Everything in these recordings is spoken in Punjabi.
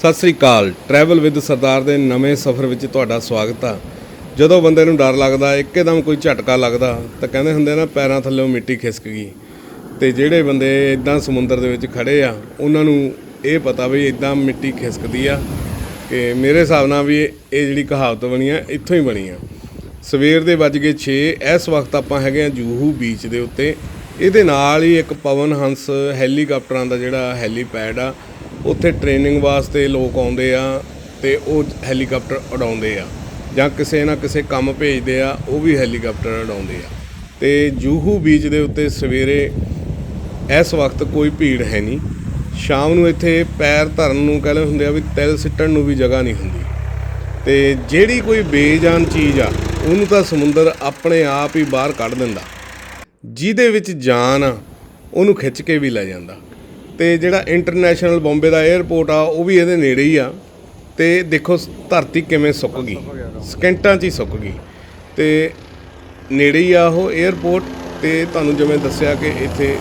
Sat Sri Akal. Travel with ਸਰਦਾਰ ਦੇ ਨਵੇਂ ਸਫ਼ਰ ਵਿੱਚ ਤੁਹਾਡਾ ਸਵਾਗਤ ਆ। ਜਦੋਂ ਬੰਦੇ ਨੂੰ ਡਰ ਲੱਗਦਾ, ਇੱਕਦਮ ਕੋਈ ਝਟਕਾ ਲੱਗਦਾ, ਤਾਂ ਕਹਿੰਦੇ ਹੁੰਦੇ ਨਾ, ਪੈਰਾਂ ਥੱਲੇੋਂ ਮਿੱਟੀ ਖਿਸਕ ਗਈ। ਤੇ ਜਿਹੜੇ ਬੰਦੇ ਇਦਾਂ ਸਮੁੰਦਰ ਦੇ ਵਿੱਚ ਖੜੇ ਆ, ਉਹਨਾਂ ਨੂੰ ਇਹ ਪਤਾ ਵੀ ਇਦਾਂ ਮਿੱਟੀ ਖਿਸਕਦੀ ਆ ਕਿ ਮੇਰੇ ਹਿਸਾਬ ਨਾਲ ਵੀ ਇਹ ਜਿਹੜੀ ਕਹਾਵਤ ਬਣੀ ਆ, ਇੱਥੋਂ ਹੀ ਬਣੀ ਆ। ਸਵੇਰ ਦੇ ਵੱਜ ਗਏ 6 ਇਸ ਵਕਤ ਆਪਾਂ ਹੈਗੇ ਆ ਜੂਹੂ ਬੀਚ ਦੇ ਉੱਤੇ। ਇਹਦੇ ਨਾਲ ਹੀ ਇੱਕ ਪਵਨ ਹੰਸ ਹੈਲੀਕਾਪਟਰਾਂ ਦਾ ਜਿਹੜਾ ਹੈਲੀਪੈਡ ਆ ਉੱਥੇ ਟ੍ਰੇਨਿੰਗ ਵਾਸਤੇ ਲੋਕ ਆਉਂਦੇ ਆ ਤੇ ਉਹ ਹੈਲੀਕਾਪਟਰ ਉਡਾਉਂਦੇ ਆ। ਜਾਂ ਕਿਸੇ ਨਾ ਕਿਸੇ ਕੰਮ ਭੇਜਦੇ ਆ, ਉਹ ਵੀ ਹੈਲੀਕਾਪਟਰ ਉਡਾਉਂਦੇ ਆ। ਤੇ ਜੂਹੂ ਬੀਚ ਦੇ ਉੱਤੇ ਸਵੇਰੇ ਇਸ ਵਕਤ ਕੋਈ ਭੀੜ ਹੈ ਨਹੀਂ। ਸ਼ਾਮ ਨੂੰ ਇੱਥੇ ਪੈਰ ਧਰਨ ਨੂੰ ਕਹਿੰਦੇ ਹੁੰਦੇ ਆ ਵੀ ਤਿਲ ਸਿੱਟਣ ਨੂੰ ਵੀ ਜਗ੍ਹਾ ਨਹੀਂ ਹੁੰਦੀ। ਤੇ ਜਿਹੜੀ ਕੋਈ ਬੇਜਾਨ ਚੀਜ਼ ਆ, ਉਹਨੂੰ ਤਾਂ ਸਮੁੰਦਰ ਆਪਣੇ ਆਪ ਹੀ ਬਾਹਰ ਕੱਢ ਦਿੰਦਾ। ਜਿਹਦੇ ਵਿੱਚ ਜਾਨ ਆ, ਉਹਨੂੰ ਖਿੱਚ ਕੇ ਵੀ ਲੈ ਜਾਂਦਾ। ਤੇ ਜਿਹੜਾ ਇੰਟਰਨੈਸ਼ਨਲ ਬੰਬੇ ਦਾ 에ਅਰਪੋਰਟ ਆ, ਉਹ ਵੀ ਇਹਦੇ ਨੇੜੇ ਹੀ ਆ। ਤੇ ਦੇਖੋ, ਧਰਤੀ ਕਿਵੇਂ ਸੁੱਕ ਗਈ। ਸਕਿੰਟਾਂ 'ਚ ਹੀ ਸੁੱਕ ਗਈ। ਤੇ ਨੇੜੇ ਹੀ ਆ ਉਹ 에ਅਰਪੋਰਟ ਤੇ ਤੁਹਾਨੂੰ ਜਿਵੇਂ ਦੱਸਿਆ ਕਿ ਇੱਥੇ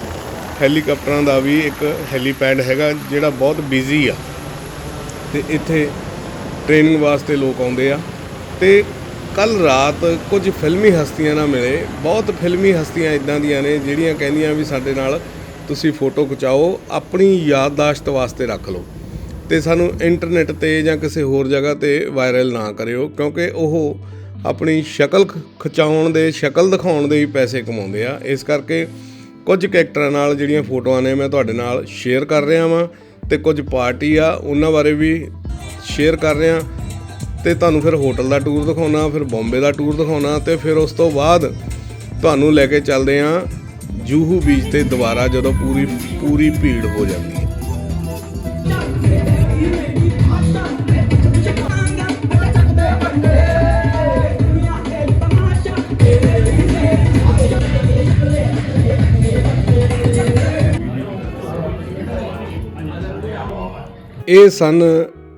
ਹੈਲੀਕਾਪਟਰਾਂ ਦਾ ਵੀ ਇੱਕ ਹੈਲੀਪੈਡ ਹੈਗਾ, ਜਿਹੜਾ ਬਹੁਤ ਬਿਜ਼ੀ ਆ। ਤੇ ਇੱਥੇ ਟ੍ਰੇਨਿੰਗ ਵਾਸਤੇ ਲੋਕ ਆਉਂਦੇ ਆ। ਤੇ ਕੱਲ ਰਾਤ ਕੁਝ ਫਿਲਮੀ ਹਸਤੀਆਂ ਨਾਲ ਮਿਲੇ। ਬਹੁਤ ਫਿਲਮੀ ਹਸਤੀਆਂ ਇਦਾਂ ਦੀਆਂ ਨੇ, ਜਿਹੜੀਆਂ ਕਹਿੰਦੀਆਂ ਵੀ ਸਾਡੇ ਨਾਲ ਤੁਸੀਂ ਫੋਟੋ ਖਿਚਾਓ, ਆਪਣੀ ਯਾਦਦਾਸ਼ਤ ਵਾਸਤੇ ਰੱਖ ਲਓ। ਤੇ ਸਾਨੂੰ ਇੰਟਰਨੈਟ ਤੇ ਜਾਂ ਕਿਸੇ ਹੋਰ ਜਗ੍ਹਾ ਤੇ ਵਾਇਰਲ ਨਾ ਕਰਿਓ, ਕਿਉਂਕਿ ਉਹ ਆਪਣੀ ਸ਼ਕਲ ਖ- ਖਿਚਾਉਣ ਦੇ, ਸ਼ਕਲ ਦਿਖਾਉਣ ਦੇ ਹੀ ਪੈਸੇ ਕਮਾਉਂਦੇ ਆ। ਇਸ ਕਰਕੇ ਕੁਝ ਕੈਰੈਕਟਰਾਂ ਨਾਲ ਜਿਹੜੀਆਂ ਫੋਟੋਆਂ ਨੇ ਮੈਂ ਤੁਹਾਡੇ ਨਾਲ ਸ਼ੇਅਰ ਕਰ ਰਿਹਾ ਵਾਂ ਤੇ ਕੁਝ ਪਾਰਟੀ ਆ, ਉਹਨਾਂ ਬਾਰੇ ਵੀ ਸ਼ੇਅਰ ਕਰ ਰਿਹਾ। ਤੇ ਤੁਹਾਨੂੰ ਫਿਰ ਹੋਟਲ ਦਾ ਟੂਰ ਦਿਖਾਉਣਾ, ਫਿਰ ਬੰਬੇ ਦਾ ਟੂਰ ਦਿਖਾਉਣਾ ਤੇ ਫਿਰ ਉਸ ਤੋਂ ਬਾਅਦ ਤੁਹਾਨੂੰ ਲੈ ਕੇ ਚੱਲਦੇ ਆ ਜੂਹੂ ਬੀਚ ਤੇ ਦੁਬਾਰਾ ਜਦੋਂ ਪੂਰੀ ਪੂਰੀ ਭੀੜ ਹੋ ਜਾਂਦੀ ਹੈ। ਇਹ ਸਨ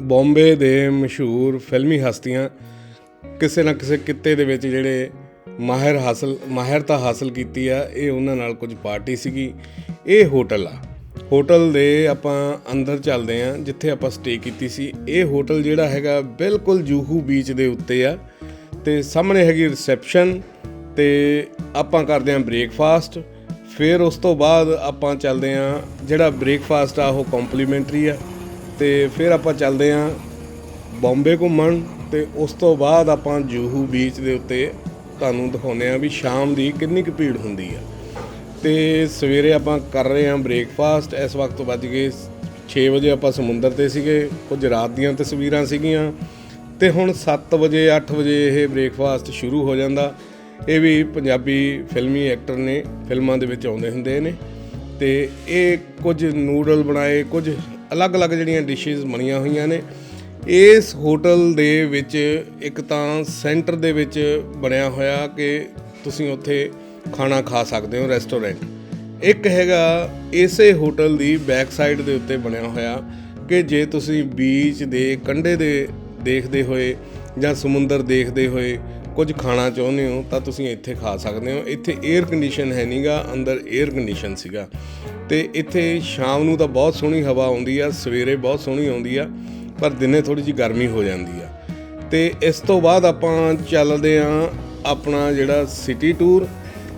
ਬੰਬੇ ਦੇ ਮਸ਼ਹੂਰ ਫਿਲਮੀ ਹਸਤੀਆਂ, ਕਿਸੇ ਨਾ ਕਿਸੇ ਕਿੱਤੇ ਦੇ ਵਿੱਚ ਜਿਹੜੇ ਮਾਹਿਰ ਹਾਸਲ ਮਾਹਿਰਤਾ ਹਾਸਲ ਕੀਤੀ ਆ, ਇਹ ਉਹਨਾਂ ਨਾਲ ਕੁਝ ਪਾਰਟੀ ਸੀਗੀ। ਇਹ ਹੋਟਲ ਆ। ਹੋਟਲ ਦੇ ਆਪਾਂ ਅੰਦਰ ਚੱਲਦੇ ਆ, ਜਿੱਥੇ ਆਪਾਂ ਸਟੇ ਕੀਤੀ ਸੀ। ਇਹ ਹੋਟਲ ਜਿਹੜਾ ਹੈਗਾ ਬਿਲਕੁਲ ਜੂਹੂ ਬੀਚ ਦੇ ਉੱਤੇ ਆ। ਤੇ ਸਾਹਮਣੇ ਹੈਗੀ ਰਿਸੈਪਸ਼ਨ ਤੇ ਆਪਾਂ ਕਰਦੇ ਆਂ ਬ੍ਰੇਕਫਾਸਟ ਫਿਰ ਉਸ ਤੋਂ ਬਾਅਦ ਆਪਾਂ ਚੱਲਦੇ ਆਂ, ਜਿਹੜਾ ਬ੍ਰੇਕਫਾਸਟ ਆ, ਉਹ ਕੰਪਲੀਮੈਂਟਰੀ ਆ। ਤੇ ਫਿਰ ਆਪਾਂ ਚੱਲਦੇ ਆਂ ਬੰਬੇ ਘੁੰਮਣ। ਤੇ ਉਸ ਤੋਂ ਬਾਅਦ ਆਪਾਂ ਜੂਹੂ ਬੀਚ ਦੇ ਉੱਤੇ ਤੁਹਾਨੂੰ ਦਿਖਾਉਂਦੇ ਆ ਵੀ ਸ਼ਾਮ ਦੀ ਕਿੰਨੀ ਕੁ ਭੀੜ ਹੁੰਦੀ ਆ। ਤੇ ਸਵੇਰੇ ਆਪਾਂ ਕਰ ਰਹੇ ਹਾਂ ਬ੍ਰੇਕਫਾਸਟ ਇਸ ਵਕਤ ਵੱਜ ਗਏ 6 ਵਜੇ ਆਪਾਂ ਸਮੁੰਦਰ ਤੇ ਸੀਗੇ, ਕੁਝ ਰਾਤ ਦੀਆਂ ਤਸਵੀਰਾਂ ਸੀਗੀਆਂ। ਤੇ ਹੁਣ 7 ਵਜੇ 8 ਵਜੇ ਇਹ ਬ੍ਰੇਕਫਾਸਟ ਸ਼ੁਰੂ ਹੋ ਜਾਂਦਾ। ਇਹ ਵੀ ਪੰਜਾਬੀ ਫਿਲਮੀ ਐਕਟਰ ਨੇ, ਫਿਲਮਾਂ ਦੇ ਵਿੱਚ ਆਉਂਦੇ ਹੁੰਦੇ ਨੇ। ਤੇ ਇਹ ਕੁਝ ਨੂਡਲ ਬਣਾਏ, ਕੁਝ ਅਲੱਗ-ਅਲੱਗ ਜਿਹੜੀਆਂ ਡਿਸ਼ਸ ਬਣੀਆਂ ਹੋਈਆਂ ਨੇ। ਇਸ ਹੋਟਲ ਦੇ ਵਿੱਚ ਇੱਕ ਤਾਂ ਸੈਂਟਰ ਦੇ ਵਿੱਚ ਬਣਿਆ ਹੋਇਆ ਕਿ ਤੁਸੀਂ ਉੱਥੇ ਖਾਣਾ ਖਾ ਸਕਦੇ ਹੋ, ਰੈਸਟੋਰੈਂਟ। ਇੱਕ ਹੈਗਾ ਇਸੇ ਹੋਟਲ ਦੀ ਬੈਕ ਸਾਈਡ ਦੇ ਉੱਤੇ ਬਣਿਆ ਹੋਇਆ ਕਿ ਜੇ ਤੁਸੀਂ ਬੀਚ ਦੇ ਕੰਢੇ ਦੇ ਦੇਖਦੇ ਹੋਏ ਜਾਂ ਸਮੁੰਦਰ ਦੇਖਦੇ ਹੋਏ ਕੁਝ ਖਾਣਾ ਚਾਹੁੰਦੇ ਹੋ, ਤਾਂ ਤੁਸੀਂ ਇੱਥੇ ਖਾ ਸਕਦੇ ਹੋ। ਇੱਥੇ 에ਅਰ ਕੰਡੀਸ਼ਨ ਹੈ ਨਹੀਂਗਾ ਅੰਦਰ 에ਅਰ ਕੰਡੀਸ਼ਨ ਸੀਗਾ। ਤੇ ਇੱਥੇ ਸ਼ਾਮ ਨੂੰ ਤਾਂ ਬਹੁਤ ਸੋਹਣੀ ਹਵਾ ਆਉਂਦੀ ਆ, ਸਵੇਰੇ ਬਹੁਤ ਸੋਹਣੀ ਆਉਂਦੀ ਆ। ਪਰ ਦਿਨੇ ਥੋੜੀ ਜਿਹੀ ਗਰਮੀ ਹੋ ਜਾਂਦੀ ਆ। ਤੇ ਇਸ ਤੋਂ ਬਾਅਦ ਆਪਾਂ ਚੱਲਦੇ ਆ ਆਪਣਾ ਜਿਹੜਾ ਸਿਟੀ ਟੂਰ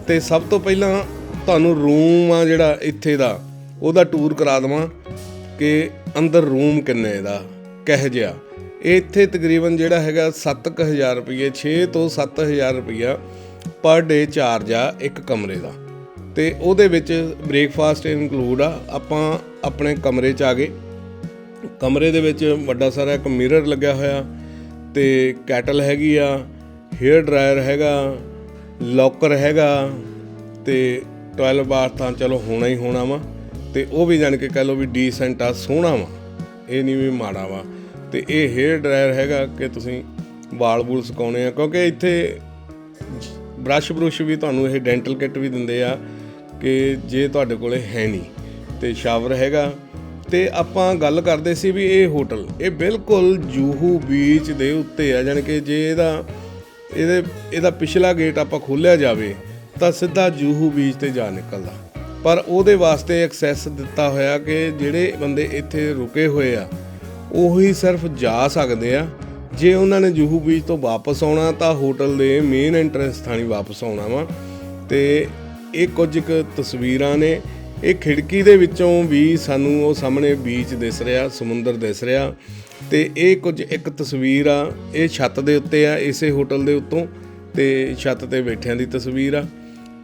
ਤੇ ਸਭ ਤੋਂ ਪਹਿਲਾਂ ਤੁਹਾਨੂੰ ਰੂਮ ਆ ਜਿਹੜਾ ਇੱਥੇ ਦਾ, ਉਹਦਾ ਟੂਰ ਕਰਾ ਦਵਾਂ ਕਿ ਅੰਦਰ ਰੂਮ ਕਿੰਨੇ ਦਾ, ਕਿਹ ਜਿਹਾ। ਇੱਥੇ ਤਕਰੀਬਨ ਜਿਹੜਾ ਹੈਗਾ 7000 ਰੁਪਏ 6 ਤੋਂ 7000 ਰੁਪਇਆ ਪਰ ਡੇ ਚਾਰਜ ਆ ਇੱਕ ਕਮਰੇ ਦਾ। ਤੇ ਉਹਦੇ ਵਿੱਚ ਬ੍ਰੇਕਫਾਸਟ ਇਨਕਲੂਡ ਆ, ਆਪਾਂ ਆਪਣੇ ਕਮਰੇ 'ਚ ਆ ਗਏ। ਕਮਰੇ ਦੇ ਵਿੱਚ ਵੱਡਾ ਸਾਰਾ ਇੱਕ ਮਿਰਰ ਲੱਗਿਆ ਹੋਇਆ ਤੇ ਕੈਟਲ ਹੈਗੀ ਆ ਹੇਅਰ ਡਰਾਇਰ ਹੈਗਾ ਲੋਕਰ ਹੈਗਾ ਤੇ ਟਾਇਲਟ ਬਾਥ ਤਾਂ ਚਲੋ ਹੋਣਾ ਹੀ ਹੋਣਾ ਵਾ ਤੇ ਉਹ ਵੀ ਜਾਣ ਕੇ ਕਹਿ ਲਓ ਵੀ ਡੀਸੈਂਟ ਆ, ਸੋਹਣਾ ਵਾ, ਇਹ ਨਹੀਂ ਵੀ ਮਾੜਾ ਵਾ। ਤੇ ਇਹ ਹੇਅਰ ਡਰਾਇਰ ਹੈਗਾ ਕਿ ਤੁਸੀਂ ਵਾਲ ਬੂਲ ਸੁਕਾਉਣੇ ਆ, ਕਿਉਂਕਿ ਇੱਥੇ ਬ੍ਰਸ਼ ਬਰੁਸ਼ ਵੀ ਤੁਹਾਨੂੰ ਇਹ ਡੈਂਟਲ ਕਿੱਟ ਵੀ ਦਿੰਦੇ ਆ ਕਿ ਜੇ ਤੁਹਾਡੇ ਕੋਲੇ ਹੈ ਨਹੀਂ। ਤੇ ਸ਼ਾਵਰ ਹੈਗਾ ਤੇ ਆਪਾਂ ਗੱਲ ਕਰਦੇ ਸੀ ਵੀ ਇਹ ਹੋਟਲ, ਇਹ ਬਿਲਕੁਲ ਜੂਹੂ ਬੀਚ ਦੇ ਉੱਤੇ ਆ, ਜਾਣੀ ਕਿ ਜੇ ਇਹਦਾ, ਇਹਦੇ, ਇਹਦਾ ਪਿਛਲਾ ਗੇਟ ਆਪਾਂ ਖੋਲਿਆ ਜਾਵੇ, ਤਾਂ ਸਿੱਧਾ ਜੂਹੂ ਬੀਚ ਤੇ ਜਾ ਨਿਕਲਦਾ। ਪਰ ਉਹਦੇ ਵਾਸਤੇ ਐਕਸੈਸ ਦਿੱਤਾ ਹੋਇਆ ਕਿ ਜਿਹੜੇ ਬੰਦੇ ਇੱਥੇ ਰੁਕੇ ਹੋਏ ਆ, ਉਹੀ ਸਿਰਫ ਜਾ ਸਕਦੇ ਆ। ਜੇ ਉਹਨਾਂ ਨੇ ਜੂਹੂ ਬੀਚ ਤੋਂ ਵਾਪਸ ਆਉਣਾ, ਤਾਂ ਹੋਟਲ ਦੇ ਮੇਨ ਐਂਟਰੈਂਸ ਥਾਣੀ ਵਾਪਸ ਆਉਣਾ ਵਾ। ਤੇ ਇਹ ਕੁਝ ਕੁ ਤਸਵੀਰਾਂ ਨੇ ਇਹ ਖਿੜਕੀ ਦੇ ਵਿੱਚੋਂ ਵੀ ਸਾਨੂੰ ਉਹ ਸਾਹਮਣੇ ਬੀਚ ਦਿਸ ਰਿਹਾ, ਸਮੁੰਦਰ ਦਿਸ ਰਿਹਾ ਤੇ ਇਹ ਕੁਝ ਇੱਕ ਤਸਵੀਰ ਆ, ਇਹ ਛੱਤ ਦੇ ਉੱਤੇ ਆ, ਇਸੇ ਹੋਟਲ ਦੇ ਉੱਤੋਂ ਤੇ ਛੱਤ ਤੇ ਬੈਠਿਆਂ ਦੀ ਤਸਵੀਰ ਆ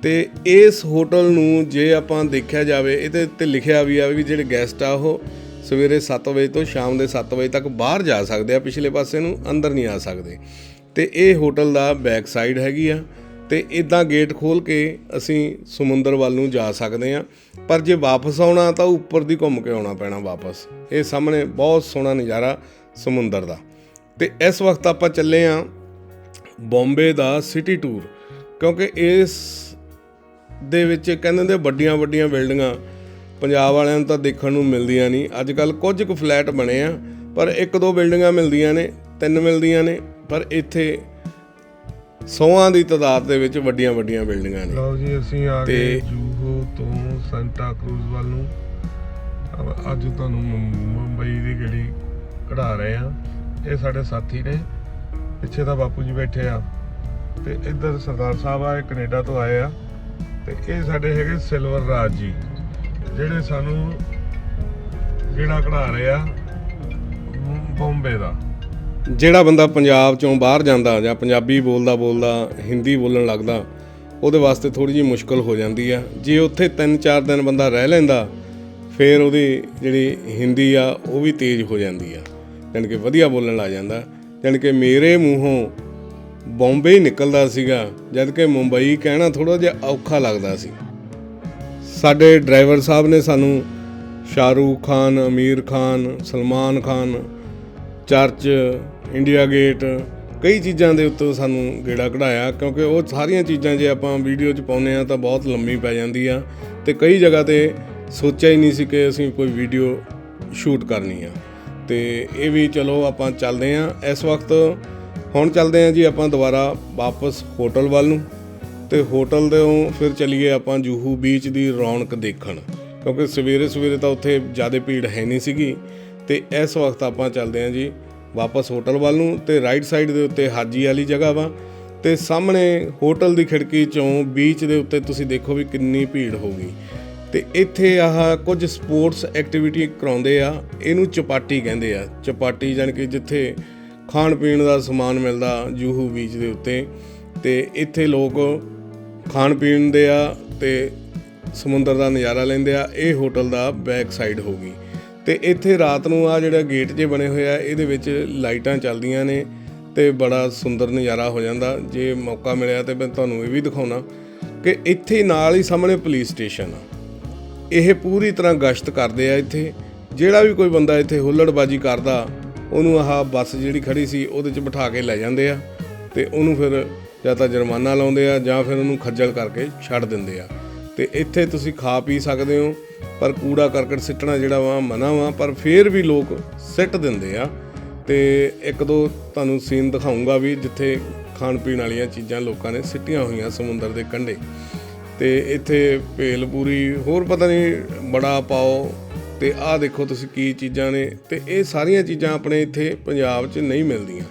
ਤੇ ਇਸ ਹੋਟਲ ਨੂੰ ਜੇ ਆਪਾਂ ਦੇਖਿਆ ਜਾਵੇ, ਇਹਦੇ ਉੱਤੇ ਲਿਖਿਆ ਵੀ ਆ ਵੀ ਜਿਹੜੇ ਗੈਸਟ ਆ ਉਹ ਸਵੇਰੇ 7 ਵਜੇ ਤੋਂ ਸ਼ਾਮ ਦੇ 7 ਵਜੇ ਤੱਕ ਬਾਹਰ ਜਾ ਸਕਦੇ ਆ, ਪਿਛਲੇ ਪਾਸੇ ਨੂੰ ਅੰਦਰ ਨਹੀਂ ਆ ਸਕਦੇ ਤੇ ਇਹ ਹੋਟਲ ਦਾ ਬੈਕ ਸਾਈਡ ਹੈਗੀ ਆ ਤੇ ਇਦਾਂ ਗੇਟ ਖੋਲ ਕੇ ਅਸੀਂ ਸਮੁੰਦਰ ਵੱਲ ਨੂੰ ਜਾ ਸਕਦੇ ਆ ਪਰ ਜੇ ਵਾਪਸ ਆਉਣਾ ਤਾਂ ਉੱਪਰ ਦੀ ਘੁੰਮ ਕੇ ਆਉਣਾ ਪੈਣਾ ਵਾਪਸ। ਇਹ ਸਾਹਮਣੇ ਬਹੁਤ ਸੋਹਣਾ ਨਜ਼ਾਰਾ ਸਮੁੰਦਰ ਦਾ। ਤੇ ਇਸ ਵਕਤ ਆਪਾਂ ਚੱਲੇ ਆ ਬੰਬੇ ਦਾ ਸਿਟੀ ਟੂਰ। ਕਿਉਂਕਿ ਇਸ ਦੇ ਵਿੱਚ ਕਹਿੰਦੇ ਨੇ ਵੱਡੀਆਂ ਵੱਡੀਆਂ ਬਿਲਡਿੰਗਾਂ ਪੰਜਾਬ ਵਾਲਿਆਂ ਨੂੰ ਤਾਂ ਦੇਖਣ ਨੂੰ ਮਿਲਦੀਆਂ ਨਹੀਂ। ਅੱਜ ਕੱਲ ਕੁਝ ਕੁ ਫਲੈਟ ਬਣੇ ਆ, ਪਰ ਇੱਕ ਦੋ ਬਿਲਡਿੰਗਾਂ ਮਿਲਦੀਆਂ ਨੇ, ਤਿੰਨ ਮਿਲਦੀਆਂ ਨੇ, ਪਰ ਇੱਥੇ ਸੌਆਂ ਦੀ ਤਾਦਾਦ ਦੇ ਵਿੱਚ ਵੱਡੀਆਂ ਵੱਡੀਆਂ ਬਿਲਡਿੰਗਾਂ ਨੇ। ਲਓ ਜੀ ਅਸੀਂ ਆ ਗਏ ਜੂਹੂ ਤੋਂ ਸੈਂਟਾ ਕਰੂਜ਼ ਵੱਲ ਨੂੰ। ਅੱਜ ਤੁਹਾਨੂੰ ਮੁੰਬਈ ਦੀ ਗੱਡੀ ਕਢਾ ਰਹੇ ਆ ਇਹ ਸਾਡੇ ਸਾਥੀ ਨੇ। ਪਿੱਛੇ ਤਾਂ ਬਾਪੂ ਜੀ ਬੈਠੇ ਆ। ਤੇ ਇੱਧਰ ਸਰਦਾਰ ਸਾਹਿਬ ਆ ਇਹ ਕੈਨੇਡਾ ਤੋਂ ਆਏ ਆ। ਤੇ ਇਹ ਸਾਡੇ ਹੈਗੇ ਸਿਲਵਰ ਰਾਜ ਜੀ ਜਿਹੜੇ ਸਾਨੂੰ ਜਿਹੜਾ ਕਢਾ ਰਹੇ ਆ ਬੰਬੇ ਦਾ। ਜਿਹੜਾ ਬੰਦਾ ਪੰਜਾਬ ਚੋਂ ਬਾਹਰ ਜਾਂਦਾ ਜਾਂ ਪੰਜਾਬੀ ਬੋਲਦਾ ਬੋਲਦਾ, ਹਿੰਦੀ ਬੋਲਣ ਲੱਗਦਾ, ਉਹਦੇ ਵਾਸਤੇ ਥੋੜੀ ਜਿਹੀ ਮੁਸ਼ਕਲ ਹੋ ਜਾਂਦੀ ਆ। ਜੇ ਉੱਥੇ 3-4 ਦਿਨ ਬੰਦਾ ਰਹਿ ਲੈਂਦਾ, ਫਿਰ ਉਹਦੀ ਜਿਹੜੀ ਹਿੰਦੀ ਆ, ਉਹ ਵੀ ਤੇਜ਼ ਹੋ ਜਾਂਦੀ ਆ। ਜਾਣੀ ਕਿ ਵਧੀਆ ਬੋਲਣ ਲੱਗ ਜਾਂਦਾ। ਜਾਣੀ ਕਿ ਮੇਰੇ ਮੂੰਹੋਂ ਬੰਬੇ ਹੀ ਨਿਕਲਦਾ ਸੀਗਾ, ਜਦ ਕਿ ਮੁੰਬਈ ਕਹਿਣਾ ਥੋੜਾ ਜਿਹਾ ਔਖਾ ਲੱਗਦਾ ਸੀ। ਸਾਡੇ ਡਰਾਈਵਰ ਸਾਹਿਬ ਨੇ ਸਾਨੂੰ Shahrukh Khan, Aamir Khan, Salman Khan church, India Gate, ਕਈ ਚੀਜ਼ਾਂ ਦੇ ਉੱਤੇ ਸਾਨੂੰ ਗੇੜਾ ਕਢਾਇਆ, ਕਿਉਂਕਿ ਉਹ ਸਾਰੀਆਂ ਚੀਜ਼ਾਂ ਜੇ ਆਪਾਂ ਵੀਡੀਓ 'ਚ ਪਾਉਨੇ ਆ ਤਾਂ ਬਹੁਤ ਲੰਮੀ ਪੈ ਜਾਂਦੀ ਆ ਤੇ ਕਈ ਜਗ੍ਹਾ ਤੇ ਸੋਚਿਆ ਹੀ ਨਹੀਂ ਸੀ ਕਿ ਅਸੀਂ ਕੋਈ ਵੀਡੀਓ ਸ਼ੂਟ ਕਰਨੀ ਆ। ਤੇ ਇਹ ਵੀ ਚਲੋ ਆਪਾਂ ਚੱਲਦੇ ਆ ਇਸ ਵਕਤ ਹੁਣ ਚੱਲਦੇ ਆ ਜੀ ਆਪਾਂ ਦੁਬਾਰਾ ਵਾਪਸ ਹੋਟਲ ਵੱਲ ਨੂੰ। ਤੇ ਹੋਟਲ ਤੋਂ ਫਿਰ ਚਲੀਏ ਆਪਾਂ ਜੂਹੂ ਬੀਚ ਦੀ ਰੌਣਕ ਦੇਖਣ। ਕਿਉਂਕਿ ਸਵੇਰੇ ਸਵੇਰੇ ਤਾਂ ਉੱਥੇ ਜ਼ਿਆਦਾ ਭੀੜ ਹੈ ਨਹੀਂ ਸੀਗੀ। ਤੇ ਇਸ ਵਕਤ ਆਪਾਂ ਚੱਲਦੇ ਹਾਂ ਜੀ ਵਾਪਸ ਹੋਟਲ ਵੱਲ ਨੂੰ ਤੇ ਰਾਈਟ ਸਾਈਡ ਦੇ ਉੱਤੇ ਹਾਜੀ ਵਾਲੀ ਜਗ੍ਹਾ ਵਾ ਤੇ ਸਾਹਮਣੇ ਹੋਟਲ ਦੀ ਖਿੜਕੀ ਚੋਂ ਬੀਚ ਦੇ ਉੱਤੇ ਤੁਸੀਂ ਦੇਖੋ ਵੀ ਕਿੰਨੀ ਭੀੜ ਹੋਊਗੀ ਤੇ ਇੱਥੇ ਆਹ ਕੁਝ ਸਪੋਰਟਸ ਐਕਟੀਵਿਟੀ ਕਰਾਉਂਦੇ ਆ, ਇਹਨੂੰ ਚਪਾਟੀ ਕਹਿੰਦੇ ਆ। ਚਪਾਟੀ ਜਾਣੀ ਕਿ ਜਿੱਥੇ ਖਾਣ ਪੀਣ ਦਾ ਸਮਾਨ ਮਿਲਦਾ ਜੂਹੂ ਬੀਚ ਦੇ ਉੱਤੇ। ਤੇ ਇੱਥੇ ਲੋਕ ਖਾਣ ਪੀਣ ਦੇ ਆ ਤੇ ਸਮੁੰਦਰ ਦਾ ਨਜ਼ਾਰਾ ਲੈਂਦੇ ਆ, ਇਹ ਹੋਟਲ ਦਾ ਬੈਕ ਸਾਈਡ ਹੋਗੀ ਤੇ ਇੱਥੇ ਰਾਤ ਨੂੰ ਆ ਜਿਹੜਾ ਗੇਟ ਜੇ ਬਣੇ ਹੋਏ ਆ, ਇਹਦੇ ਵਿੱਚ ਲਾਈਟਾਂ ਚੱਲਦੀਆਂ ਨੇ ਤੇ ਬੜਾ ਸੁੰਦਰ ਨਜ਼ਾਰਾ ਹੋ ਜਾਂਦਾ। ਜੇ ਮੌਕਾ ਮਿਲਿਆ ਤੇ ਮੈਂ ਤੁਹਾਨੂੰ ਇਹ ਵੀ ਦਿਖਾਉਣਾ ਕਿ ਇੱਥੇ ਨਾਲ ਹੀ ਸਾਹਮਣੇ ਪੁਲਿਸ ਸਟੇਸ਼ਨ ਆ। ਇਹ ਪੂਰੀ ਤਰ੍ਹਾਂ ਗਸ਼ਤ ਕਰਦੇ ਆ ਇੱਥੇ। ਜਿਹੜਾ ਵੀ ਕੋਈ ਬੰਦਾ ਇੱਥੇ ਹੁੱਲੜਬਾਜੀ ਕਰਦਾ, ਉਹਨੂੰ ਆਹ ਬੱਸ ਜਿਹੜੀ ਖੜੀ ਸੀ, ਉਹਦੇ 'ਚ ਬਿਠਾ ਕੇ ਲੈ ਜਾਂਦੇ ਆ ਤੇ ਉਹਨੂੰ ਫਿਰ ਜਾਂ ਤਾਂ ਜੁਰਮਾਨਾ ਲਾਉਂਦੇ ਆ ਜਾਂ ਫਿਰ ਉਹਨੂੰ ਖੱਜਲ ਕਰਕੇ ਛੱਡ ਦਿੰਦੇ ਆ। ਤੇ ਇੱਥੇ ਤੁਸੀਂ ਖਾ ਪੀ ਸਕਦੇ ਹੋ, ਪਰ ਕੂੜਾ ਕਰਕਟ ਸਿੱਟਣਾ ਜਿਹੜਾ ਵਾ ਮਨਾ ਵਾ, ਪਰ ਫੇਰ ਵੀ ਲੋਕ ਸਿੱਟ ਦਿੰਦੇ ਆ। ਤੇ ਇੱਕ ਦੋ ਤੁਹਾਨੂੰ ਸੀਨ ਦਿਖਾਉਂਗਾ ਵੀ ਜਿੱਥੇ ਖਾਣ ਪੀਣ ਵਾਲੀਆਂ ਚੀਜ਼ਾਂ ਲੋਕਾਂ ਨੇ ਸਿੱਟੀਆਂ ਹੋਈਆਂ ਸਮੁੰਦਰ ਦੇ ਕੰਢੇ। ਤੇ ਇੱਥੇ ਭੇਲ ਪੂਰੀ, ਹੋਰ ਪਤਾ ਨਹੀਂ ਬੜਾ ਪਾਓ, ਤੇ ਆਹ ਦੇਖੋ ਤੁਸੀਂ ਕੀ ਚੀਜ਼ਾਂ ਨੇ, ਤੇ ਇਹ ਸਾਰੀਆਂ ਚੀਜ਼ਾਂ ਆਪਣੇ ਇੱਥੇ ਪੰਜਾਬ 'ਚ ਨਹੀਂ ਮਿਲਦੀਆਂ।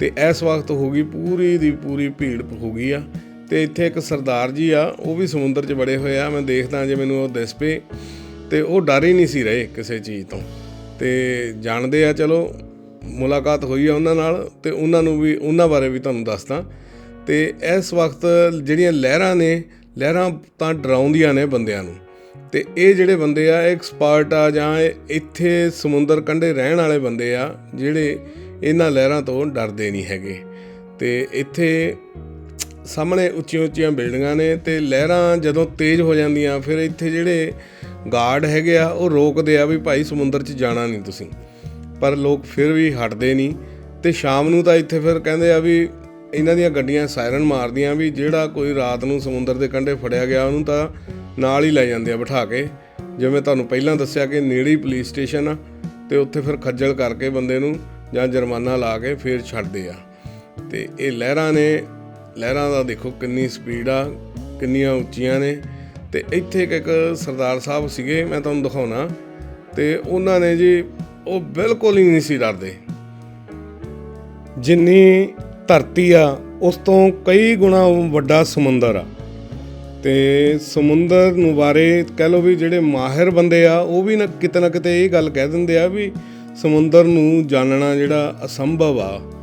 ਤੇ ਇਸ ਵਕਤ ਹੋ ਗਈ ਪੂਰੀ ਦੀ ਪੂਰੀ ਭੀੜ ਹੋ ਗਈ ਆ। ਤੇ ਇੱਥੇ ਇੱਕ ਸਰਦਾਰ ਜੀ ਆ, ਉਹ ਵੀ ਸਮੁੰਦਰ 'ਚ ਬੜੇ ਹੋਏ ਆ। ਮੈਂ ਦੇਖਦਾ ਜੇ ਮੈਨੂੰ ਉਹ ਦਿਸ ਪਏ, ਤੇ ਉਹ ਡਰ ਹੀ ਨਹੀਂ ਸੀ ਰਹੇ ਕਿਸੇ ਚੀਜ਼ ਤੋਂ। ਤੇ ਜਾਣਦੇ ਆ, ਚਲੋ, ਮੁਲਾਕਾਤ ਹੋਈ ਆ ਉਹਨਾਂ ਨਾਲ, ਤੇ ਉਹਨਾਂ ਨੂੰ ਵੀ, ਉਹਨਾਂ ਬਾਰੇ ਵੀ ਤੁਹਾਨੂੰ ਦੱਸਦਾ। ਤੇ ਇਸ ਵਕਤ ਜਿਹੜੀਆਂ ਲਹਿਰਾਂ ਨੇ, ਲਹਿਰਾਂ ਤਾਂ ਡਰਾਉਂਦੀਆਂ ਨੇ ਬੰਦਿਆਂ ਨੂੰ। ਤੇ ਇਹ ਜਿਹੜੇ ਬੰਦੇ ਆ ਐਕਸਪਰਟ ਆ ਜਾਂ ਇਹ ਇੱਥੇ ਸਮੁੰਦਰ ਕੰਢੇ ਰਹਿਣ ਵਾਲੇ ਬੰਦੇ ਆ, ਜਿਹੜੇ ਇਹਨਾਂ ਲਹਿਰਾਂ ਤੋਂ ਡਰਦੇ ਨਹੀਂ ਹੈਗੇ। ਤੇ ਇੱਥੇ ਸਾਹਮਣੇ ਉੱਚੀਆਂ ਉੱਚੀਆਂ ਬਿਲਡਿੰਗਾਂ ਨੇ ਤੇ ਲਹਿਰਾਂ ਜਦੋਂ ਤੇਜ਼ ਹੋ ਜਾਂਦੀਆਂ, ਫਿਰ ਇੱਥੇ ਜਿਹੜੇ ਗਾਰਡ ਹੈਗੇ ਆ, ਉਹ ਰੋਕਦੇ ਆ ਵੀ ਭਾਈ ਸਮੁੰਦਰ 'ਚ ਜਾਣਾ ਨਹੀਂ ਤੁਸੀਂ। ਪਰ ਲੋਕ ਫਿਰ ਵੀ ਹਟਦੇ ਨਹੀਂ ਤੇ ਸ਼ਾਮ ਨੂੰ ਤਾਂ ਇੱਥੇ ਫਿਰ ਕਹਿੰਦੇ ਆ ਵੀ ਇਹਨਾਂ ਦੀਆਂ ਗੱਡੀਆਂ ਸਾਇਰਨ ਮਾਰਦੀਆਂ ਵੀ ਜਿਹੜਾ ਕੋਈ ਰਾਤ ਨੂੰ ਸਮੁੰਦਰ ਦੇ ਕੰਢੇ ਫੜਿਆ ਗਿਆ, ਉਹਨੂੰ ਤਾਂ ਨਾਲ ਹੀ ਲੈ ਜਾਂਦੇ ਆ ਬਿਠਾ ਕੇ। ਜਿਵੇਂ ਤੁਹਾਨੂੰ ਪਹਿਲਾਂ ਦੱਸਿਆ ਕਿ ਨੇੜੇ ਹੀ ਪੁਲਿਸ ਸਟੇਸ਼ਨ ਆ ਤੇ ਉੱਥੇ ਫਿਰ ਖੱਜਲ ਕਰਕੇ ਬੰਦੇ ਨੂੰ ਜਾਂ ਜੁਰਮਾਨਾ ਲਾ ਕੇ ਫਿਰ ਛੱਡਦੇ ਆ। ਤੇ ਇਹ ਲਹਿਰਾਂ ਨੇ ਲਹਿਰਾਂ ਦਾ ਦੇਖੋ ਕਿੰਨੀ ਸਪੀਡ ਆ, ਕਿੰਨੀਆਂ ਉੱਚੀਆਂ ਨੇ। ਤੇ ਇੱਥੇ ਇੱਕ ਇੱਕ ਸਰਦਾਰ ਸਾਹਿਬ ਸੀਗੇ, ਮੈਂ ਤੁਹਾਨੂੰ ਦਿਖਾਉਣਾ। ਤੇ ਉਹਨਾਂ ਨੇ ਜੀ, ਉਹ ਬਿਲਕੁਲ ਹੀ ਨਹੀਂ ਸੀ ਡਰਦੇ। ਜਿੰਨੀ ਧਰਤੀ ਆ, ਉਸ ਤੋਂ ਕਈ ਗੁਣਾ ਵੱਡਾ ਸਮੁੰਦਰ ਆ। ਤੇ ਸਮੁੰਦਰ ਨੂੰ ਬਾਰੇ ਕਹਿ ਲਓ ਵੀ ਜਿਹੜੇ ਮਾਹਿਰ ਬੰਦੇ ਆ, ਉਹ ਵੀ ਨਾ ਕਿਤੇ ਨਾ ਕਿਤੇ ਇਹ ਗੱਲ ਕਹਿ ਦਿੰਦੇ ਆ ਵੀ ਸਮੁੰਦਰ ਨੂੰ ਜਾਣਨਾ ਜਿਹੜਾ ਅਸੰਭਵ ਆ।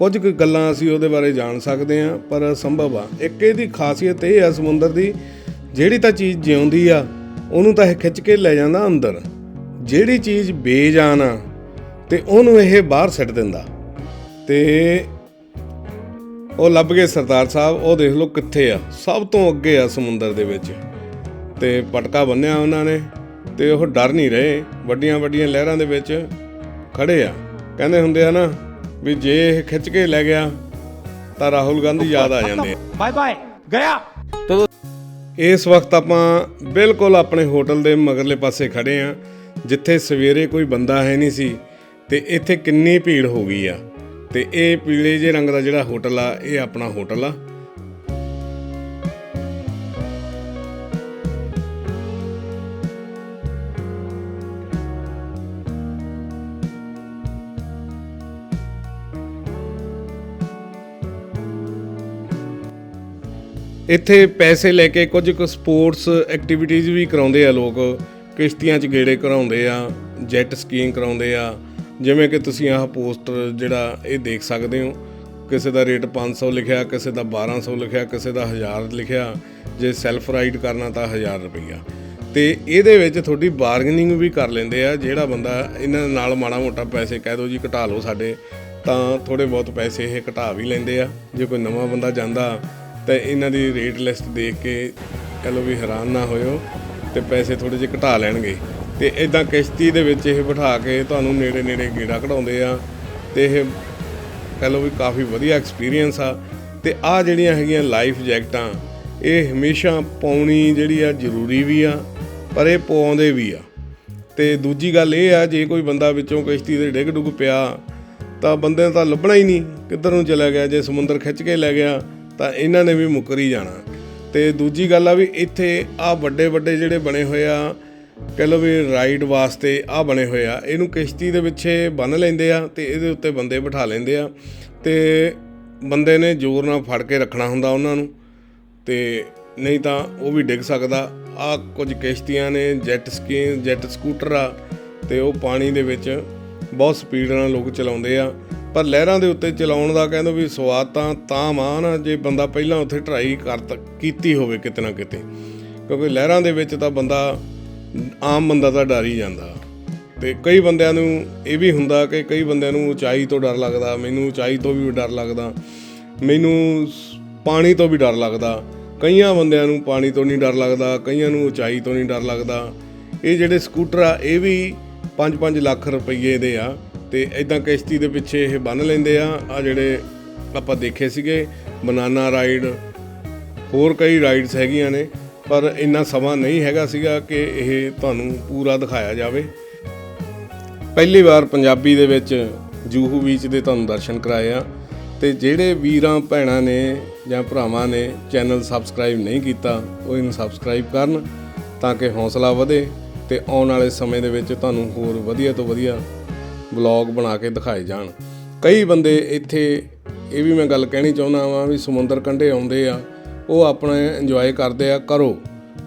ਕੁਝ ਕੁ ਗੱਲਾਂ ਅਸੀਂ ਉਹਦੇ ਬਾਰੇ ਜਾਣ ਸਕਦੇ ਆ ਪਰ ਸੰਭਵ ਆ। ਇੱਕ ਇਹਦੀ ਖਾਸੀਅਤ ਇਹ ਆ ਸਮੁੰਦਰ ਦੀ, ਜਿਹੜੀ ਤਾਂ ਚੀਜ਼ ਜਿਉਂਦੀ ਆ, ਉਹਨੂੰ ਤਾਂ ਇਹ ਖਿੱਚ ਕੇ ਲੈ ਜਾਂਦਾ ਅੰਦਰ। ਜਿਹੜੀ ਚੀਜ਼ ਬੇਜਾਨ ਆ, ਤੇ ਉਹਨੂੰ ਇਹ ਬਾਹਰ ਸਿੱਟ ਦਿੰਦਾ। ਤੇ ਉਹ ਲੱਭ ਗਏ ਸਰਦਾਰ ਸਾਹਿਬ, ਉਹ ਦੇਖ ਲਓ ਕਿੱਥੇ ਆ। ਸਭ ਤੋਂ ਅੱਗੇ ਆ ਸਮੁੰਦਰ ਦੇ ਵਿੱਚ। ਤੇ ਪਟਕਾ ਬੰਨਿਆ ਉਹਨਾਂ ਨੇ, ਤੇ ਉਹ ਡਰ ਨਹੀਂ ਰਹੇ। ਵੱਡੀਆਂ ਵੱਡੀਆਂ ਲਹਿਰਾਂ ਦੇ ਵਿੱਚ ਖੜੇ ਆ। ਕਹਿੰਦੇ ਹੁੰਦੇ ਆ ਨਾ ਵੀ ਜੇ ਇਹ ਖਿੱਚ ਕੇ ਲੈ ਗਿਆ ਤਾਂ ਰਾਹੁਲ ਗਾਂਧੀ ਯਾਦ ਆ ਜਾਂਦੇ ਆ। Bye bye. ਗਿਆ। ਇਸ ਵਕਤ ਆਪਾਂ ਬਿਲਕੁਲ ਆਪਣੇ ਹੋਟਲ ਦੇ ਮਗਰਲੇ ਪਾਸੇ ਖੜੇ ਆ ਜਿੱਥੇ ਸਵੇਰੇ ਕੋਈ ਬੰਦਾ ਹੈ ਨਹੀਂ ਸੀ ਤੇ ਇੱਥੇ ਕਿੰਨੀ ਭੀੜ ਹੋ ਗਈ ਆ। ਤੇ ਇਹ ਪੀਲੇ ਜੇ ਰੰਗ ਦਾ ਜਿਹੜਾ ਹੋਟਲ ਆ ਇਹ ਆਪਣਾ ਹੋਟਲ ਆ। ਇੱਥੇ ਪੈਸੇ ਲੈ ਕੇ ਕੁਝ ਕੁ ਸਪੋਰਟਸ ਐਕਟੀਵਿਟੀਜ਼ ਵੀ ਕਰਾਉਂਦੇ ਆ ਲੋਕ। ਕਿਸ਼ਤੀਆਂ 'ਚ ਗੇੜੇ ਕਰਾਉਂਦੇ ਆ, ਜੈਟ ਸਕੀਇੰਗ ਕਰਾਉਂਦੇ ਆ। ਜਿਵੇਂ ਕਿ ਤੁਸੀਂ ਆਹ ਪੋਸਟਰ ਜਿਹੜਾ ਇਹ ਦੇਖ ਸਕਦੇ ਹੋ। ਕਿਸੇ ਦਾ ਰੇਟ 500 ਲਿਖਿਆ, ਕਿਸੇ ਦਾ 1200 ਲਿਖਿਆ, ਕਿਸੇ ਦਾ 1000 ਲਿਖਿਆ। ਜੇ ਸੈਲਫ ਰਾਈਡ ਕਰਨਾ ਤਾਂ 1000 ਰੁਪਈਆ। ਤੇ ਇਹਦੇ ਵਿੱਚ ਤੁਹਾਡੀ ਬਾਰਗੇਨਿੰਗ ਵੀ ਕਰ ਲੈਂਦੇ ਆ। ਜਿਹੜਾ ਬੰਦਾ ਇਹਨਾਂ ਨਾਲ ਮਾੜਾ ਮੋਟਾ ਪੈਸੇ ਕਹਿ ਦੋ ਜੀ ਘਟਾ ਲਓ ਸਾਡੇ, ਤਾਂ ਥੋੜੇ ਬਹੁਤ ਪੈਸੇ ਇਹ ਘਟਾ ਵੀ ਲੈਂਦੇ ਆ। ਜੇ ਕੋਈ ਨਵਾਂ ਬੰਦਾ ਜਾਂਦਾ ਤਾਂ ਇਹਨਾਂ ਦੀ ਰੇਟ ਲਿਸਟ ਦੇਖ ਕੇ ਕਹ ਲਓ ਵੀ ਹੈਰਾਨ ਨਾ ਹੋਇਓ ਤੇ ਪੈਸੇ ਥੋੜੇ ਜਿਹੇ ਘਟਾ ਲੈਣਗੇ। ਤੇ ਇਦਾਂ ਕਿਸ਼ਤੀ ਦੇ ਵਿੱਚ ਇਹ ਬਿਠਾ ਕੇ ਤੁਹਾਨੂੰ ਨੇੜੇ ਨੇੜੇ ਗੇੜਾ ਕਢਾਉਂਦੇ ਆ ਤੇ ਇਹ ਕਹ ਲਓ ਵੀ ਕਾਫੀ ਵਧੀਆ ਐਕਸਪੀਰੀਅੰਸ ਆ। ਤੇ ਆ ਜਿਹੜੀਆਂ ਹੈਗੀਆਂ ਲਾਈਫ ਜੈਕਟਾਂ ਇਹ ਹਮੇਸ਼ਾ ਪਾਉਣੀ ਜਿਹੜੀ ਆ ਜ਼ਰੂਰੀ ਵੀ ਆ, ਪਰ ਇਹ ਪਾਉਂਦੇ ਵੀ ਆ। ਤੇ ਦੂਜੀ ਗੱਲ ਇਹ ਆ, ਜੇ ਕੋਈ ਬੰਦਾ ਵਿੱਚੋਂ ਕਿਸ਼ਤੀ ਦੇ ਡਿੱਗ ਡੁੱਗ ਪਿਆ, ਤਾਂ ਬੰਦੇ ਨੂੰ ਤਾਂ ਲੱਭਣਾ ਹੀ ਨਹੀਂ, ਕਿੱਧਰ ਨੂੰ ਚਲਾ ਗਿਆ, ਜੇ ਸਮੁੰਦਰ ਖਿੱਚ ਕੇ ਲੈ ਗਿਆ ਤਾਂ ਇਹਨਾਂ ਨੇ ਵੀ ਮੁੱਕਰ ਹੀ ਜਾਣਾ। ਤੇ ਦੂਜੀ ਗੱਲ ਆ ਵੀ ਇੱਥੇ ਆ ਵੱਡੇ ਵੱਡੇ ਜਿਹੜੇ ਬਣੇ ਹੋਏ ਆ, ਕਹਿ ਲਓ ਵੀ ਰਾਈਡ ਵਾਸਤੇ ਆ ਬਣੇ ਹੋਏ ਆ। ਇਹਨੂੰ ਕਿਸ਼ਤੀ ਦੇ ਪਿੱਛੇ ਬੰਨ ਲੈਂਦੇ ਆ ਤੇ ਇਹਦੇ ਉੱਤੇ ਬੰਦੇ ਬਿਠਾ ਲੈਂਦੇ ਆ। ਤੇ ਬੰਦੇ ਨੇ ਜ਼ੋਰ ਨਾਲ ਫੜ ਕੇ ਰੱਖਣਾ ਹੁੰਦਾ ਉਹਨਾਂ ਨੂੰ। ਤੇ ਨਹੀਂ ਤਾਂ ਉਹ ਵੀ ਡਿੱਗ ਸਕਦਾ। ਆ ਕੁਝ ਕਿਸ਼ਤੀਆਂ ਨੇ ਜੈਟ ਸਕੀ, ਜੈਟ ਸਕੂਟਰ ਆ ਤੇ ਉਹ ਪਾਣੀ ਦੇ ਵਿੱਚ ਬਹੁਤ ਸਪੀਡ ਨਾਲ ਲੋਕ ਚਲਾਉਂਦੇ ਆ। ਪਰ ਲਹਿਰਾਂ ਦੇ ਉੱਤੇ ਚਲਾਉਣ ਦਾ ਕਹਿੰਦੇ ਵੀ ਸਵਾਦ ਤਾਂ ਤਾਂ ਮਾਨ ਜੇ ਬੰਦਾ ਪਹਿਲਾਂ ਉੱਥੇ ਟਰਾਈ ਕਰ ਕੀਤੀ ਹੋਵੇ ਕਿਤੇ ਨਾ ਕਿਤੇ। ਕਿਉਂਕਿ ਲਹਿਰਾਂ ਦੇ ਵਿੱਚ ਤਾਂ ਬੰਦਾ, ਆਮ ਬੰਦਾ ਤਾਂ ਡਰ ਹੀ ਜਾਂਦਾ। ਤੇ ਕਈ ਬੰਦਿਆਂ ਨੂੰ ਇਹ ਵੀ ਹੁੰਦਾ ਕਿ ਕਈ ਬੰਦਿਆਂ ਨੂੰ ਉਚਾਈ ਤੋਂ ਡਰ ਲੱਗਦਾ, ਮੈਨੂੰ ਉਚਾਈ ਤੋਂ ਵੀ ਡਰ ਲੱਗਦਾ, ਮੈਨੂੰ ਸ- ਪਾਣੀ ਤੋਂ ਵੀ ਡਰ ਲੱਗਦਾ। ਕਈਆਂ ਬੰਦਿਆਂ ਨੂੰ ਪਾਣੀ ਤੋਂ ਨਹੀਂ ਡਰ ਲੱਗਦਾ, ਕਈਆਂ ਨੂੰ ਉਚਾਈ ਤੋਂ ਨਹੀਂ ਡਰ ਲੱਗਦਾ। ਇਹ ਜਿਹੜੇ ਸਕੂਟਰ ਆ, ਇਹ ਵੀ 5-5 ਲੱਖ ਰੁਪਏ ਦੇ ਆ। ਤੇ ਇਦਾਂ ਕਿਸ਼ਤੀ ਦੇ ਪਿੱਛੇ ਇਹ ਬੰਨ ਲੈਂਦੇ ਆ। ਆ ਜਿਹੜੇ ਆਪਾਂ ਦੇਖੇ ਸੀਗੇ, ਬਨਾਨਾ ਰਾਈਡ ਹੋਰ ਕਈ ਰਾਈਡਸ ਹੈਗੀਆਂ ਨੇ, ਪਰ ਇੰਨਾ ਸਮਾਂ ਨਹੀਂ ਹੈਗਾ ਸੀਗਾ ਕਿ ਇਹ ਤੁਹਾਨੂੰ ਪੂਰਾ ਦਿਖਾਇਆ ਜਾਵੇ। ਪਹਿਲੀ ਵਾਰ ਪੰਜਾਬੀ ਦੇ ਵਿੱਚ ਜੂਹੂ ਬੀਚ ਦੇ ਤੁਹਾਨੂੰ ਦਰਸ਼ਨ ਕਰਾਏ ਆ। ਤੇ ਜਿਹੜੇ ਵੀਰਾਂ, ਭੈਣਾਂ ਨੇ ਜਾਂ ਭਰਾਵਾਂ ਨੇ ਚੈਨਲ ਸਬਸਕ੍ਰਾਈਬ ਨਹੀਂ ਕੀਤਾ, ਉਹ ਇਹਨੂੰ ਸਬਸਕ੍ਰਾਈਬ ਕਰਨ ਤਾਂ ਕਿ ਹੌਸਲਾ ਵਧੇ ਤੇ ਆਉਣ ਵਾਲੇ ਸਮੇਂ ਦੇ ਵਿੱਚ ਤੁਹਾਨੂੰ ਹੋਰ ਵਧੀਆ ਤੋਂ ਵਧੀਆ ਵਲੌਗ ਬਣਾ ਕੇ ਦਿਖਾਏ ਜਾਣ। ਕਈ ਬੰਦੇ ਇੱਥੇ, ਇਹ ਵੀ ਮੈਂ ਗੱਲ ਕਹਿਣੀ ਚਾਹੁੰਦਾ ਵਾਂ ਵੀ ਸਮੁੰਦਰ ਕੰਢੇ ਆਉਂਦੇ ਆ, ਉਹ ਆਪਣਾ ਇੰਜੋਏ ਕਰਦੇ ਆ, ਕਰੋ।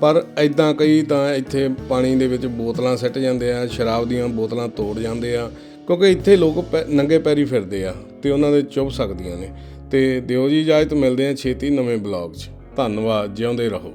ਪਰ ਐਦਾਂ ਕਈ ਤਾਂ ਇੱਥੇ ਪਾਣੀ ਦੇ ਵਿੱਚ ਬੋਤਲਾਂ ਸਿੱਟ ਜਾਂਦੇ ਆ, ਸ਼ਰਾਬ ਦੀਆਂ ਬੋਤਲਾਂ ਤੋੜ ਜਾਂਦੇ ਆ, ਕਿਉਂਕਿ ਇੱਥੇ ਲੋਕ ਪੈ- ਨੰਗੇ ਪੈਰੀ ਫਿਰਦੇ ਆ ਤੇ ਉਹਨਾਂ ਦੇ ਚੁੱਭ ਸਕਦੀਆਂ ਨੇ। ਤੇ ਦਿਓ ਜੀ ਇਜਾਜ਼ਤ, ਮਿਲਦੇ ਆ ਛੇਤੀ ਨਵੇਂ ਬਲੌਗ 'ਚ। ਧੰਨਵਾਦ, ਜਿਉਂਦੇ ਰਹੋ।